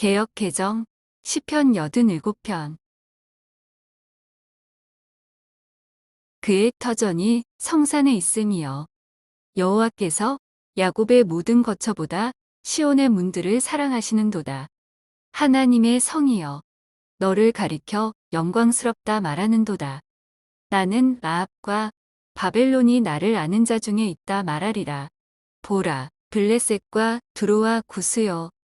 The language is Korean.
개역 개정 시편 87편 그의 터전이 성산에 있음이여 여호와께서 야곱의 모든 거처보다 시온의 문들을 사랑하시는도다. 하나님의 성이여 너를 가리켜 영광스럽다 말하는도다. 나는 라합과 바벨론이 나를 아는 자 중에 있다 말하리라. 보라, 블레셋과 두로와 구스여